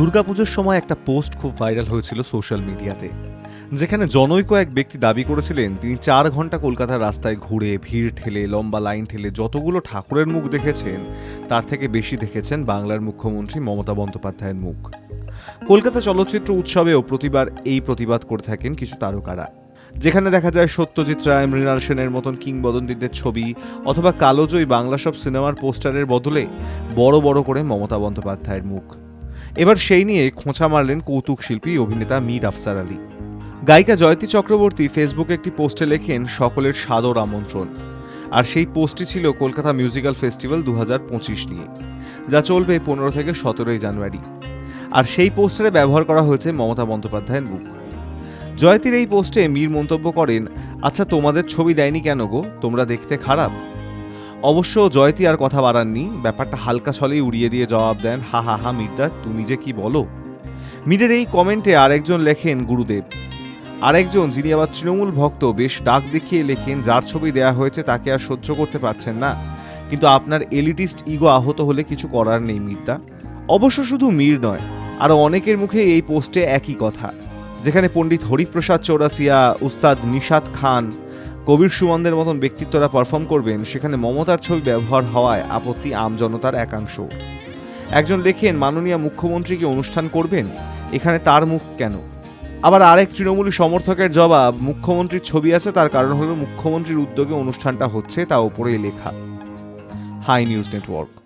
দুর্গাপুজোর সময় একটা পোস্ট খুব ভাইরাল হয়েছিল সোশ্যাল মিডিয়াতে, যেখানে জনৈক এক ব্যক্তি দাবি করেছিলেন, তিনি চার ঘণ্টা কলকাতার রাস্তায় ঘুরে, ভিড় ঠেলে, লম্বা লাইন ঠেলে যতগুলো ঠাকুরের মুখ দেখেছেন, তার থেকে বেশি দেখেছেন বাংলার মুখ্যমন্ত্রী মমতা বন্দ্যোপাধ্যায়ের মুখ। কলকাতা চলচ্চিত্র উৎসবেও প্রতিবার এই প্রতিবাদ করে থাকেন কিছু তারকারা, যেখানে দেখা যায় সত্যজিৎ রায়, মৃণাল সেনের মতন কিংবদন্তীদের ছবি অথবা কালোজয়ী বাংলা সব সিনেমার পোস্টারের বদলে বড় বড় করে মমতা বন্দ্যোপাধ্যায়ের মুখ। এবার সেই নিয়ে খোঁচা মারলেন কৌতুক শিল্পী অভিনেতা মীর আফসার আলী। গায়িকা জয়তী চক্রবর্তী ফেসবুকে একটি পোস্টে লেখেন, সকলের সাদর আমন্ত্রণ। আর সেই পোস্টটি ছিল কলকাতা মিউজিক্যাল ফেস্টিভ্যাল দু হাজার পঁচিশ নিয়ে, যা চলবে পনেরো থেকে সতেরোই জানুয়ারি। আর সেই পোস্টারে ব্যবহার করা হয়েছে মমতা বন্দ্যোপাধ্যায়ের বুক জয়তীর এই পোস্টে মীর মন্তব্য করেন আচ্ছা তোমাদের ছবি দেয়নি কেন গো? তোমরা দেখতে খারাপ? অবশ্য জয়তী আর কথা বাড়াননি। ব্যাপারটা হালকা ছলেই উড়িয়ে দিয়ে জবাব দেন, হা হা হা মির্দা তুমি যে কি বলো? মীরের এই কমেন্টে আরেকজন লেখেন গুরুদেব। আরেকজন, যিনি আবার তৃণমূল ভক্ত, বেশ ডাক দেখিয়ে লেখেন, যার ছবি দেয়া হয়েছে তাকে আর সহ্য করতে পারছেন না। কিন্তু আপনার এলিটিস্ট ইগো আহত হলে কিছু করার নেই মির্দা অবশ্য শুধু মীর নয় আরও অনেকের মুখে এই পোস্টে একই কথা, যেখানে পণ্ডিত হরিপ্রসাদ চৌরাসিয়া, উস্তাদ নিশাত খান কবির সুমনদের মতন ব্যক্তিত্বরা পারফর্ম করবেন, সেখানে মমতার ছবি ব্যবহার হওয়ায় আপত্তি আমজনতার একাংশ। একজন লেখেন, মাননীয় মুখ্যমন্ত্রীকে অনুষ্ঠান করবেন? এখানে তার মুখ কেন? আবার আরেক তৃণমূলী সমর্থকের জবাব, মুখ্যমন্ত্রীর ছবি আছে, তার কারণ হল মুখ্যমন্ত্রীর উদ্যোগে অনুষ্ঠানটা হচ্ছে, তা ওপরেই লেখা। Hi news network.